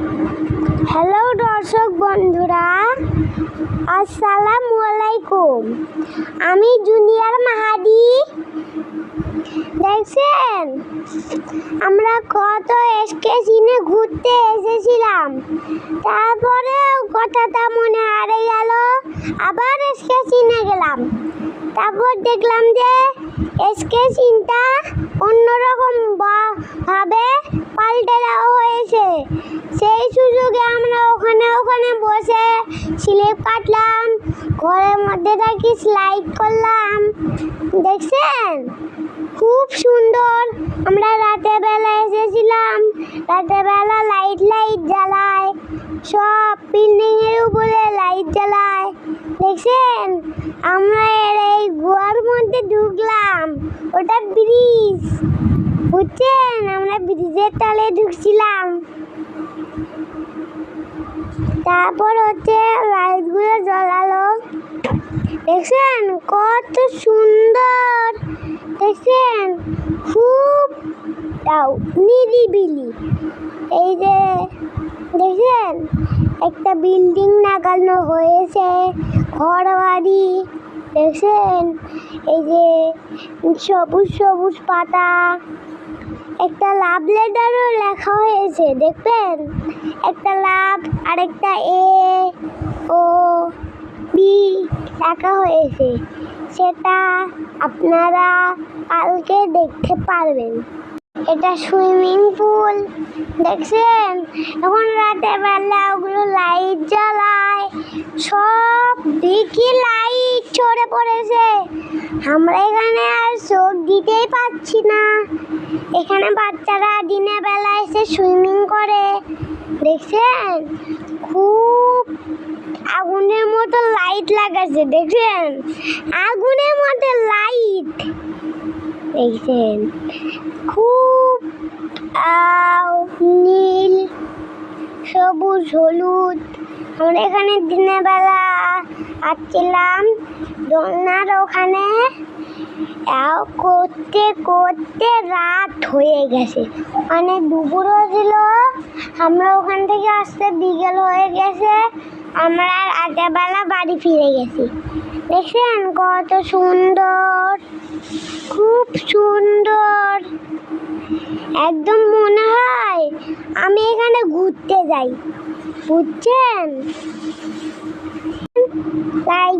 Hello দর্শক বন্ধুরা, আসসালামু আলাইকুম। আমি জুনিয়র মাহাদি। দেখছেন? আমরা কত এসকে সিনে ঘুরতে এসেছিলাম। তারপরে কথাটা মনে হারে গেল। আবার এসকে সিনে গেলাম। তারপর দেখলাম যে এসকে সিনটা অন্যরকম ভাবে পাল্টে দেওয়া হয়েছে। সেই সুযোগে আমরা ওখানে ওখানে বসে স্লিপ কাটলাম। ঘরের মধ্যে থাকি স্লাইড করলাম। দেখছেন? খুব সুন্দর। আমরা রাতের বেলা এসেছিলাম। রাতের বেলা লাইট লাইট জ্বালায়। সব বিল্ডিং এর উপরে লাইট জ্বালায়। দেখছেন? আমরা এর এই গোয়ার মধ্যে ঢুকলাম। ওটা ব্রিজ। বুঝছেন? আমরা ব্রিজের তলে ঢুকছিলাম। তারপর হচ্ছে লাইটগুলো জ্বলালো। দেখছেন? কত সুন্দর! দেখছেন? খুব নিরিবিলি। এই যে, দেখছেন? একটা বিল্ডিং লাগানো হয়েছে ঘর বাড়ি দেখছেন? এই যে সবুজ সবুজ পাতা, একটা লাভ লেটারও লেখা হয়েছে, দেখবেন? একটা লাভ আর একটা এ ও বি লেখা হয়েছে। সেটা আপনারা কালকে দেখতে পারবেন। এটা সুইমিং পুল দেখছেন? এখন রাতের বেলা ওগুলো লাইট জ্বালায় সব দিকে লাইট ছড়ে পড়েছে। আমরা এখানে আর চোখ দিতেই পাচ্ছি না। এখানে বাচ্চারা দিনের বেলা এসে সুইমিং করে। দেখছেন? খুব আগুনের মতো লাইট লাগাচ্ছে, দেখছেন? আগুনের মতো লাইট দেখছেন? খুব নীল, সবুজ, হলুদ। আমরা এখানে দিনের বেলা আসছিলাম দোলনার ওখানে করতে করতে রাত হয়ে গেছে। মানে দুপুর হয়েছিল আমরা ওখান থেকে আসতে বিকেল হয়ে গেছে, আমরা রাতের বেলা বাড়ি ফিরে গেছি। দেখছেন কত সুন্দর, খুব সুন্দর। একদম মনে হয় আমি এখানে ঘুরতে যাই বুঝছেন? লাইক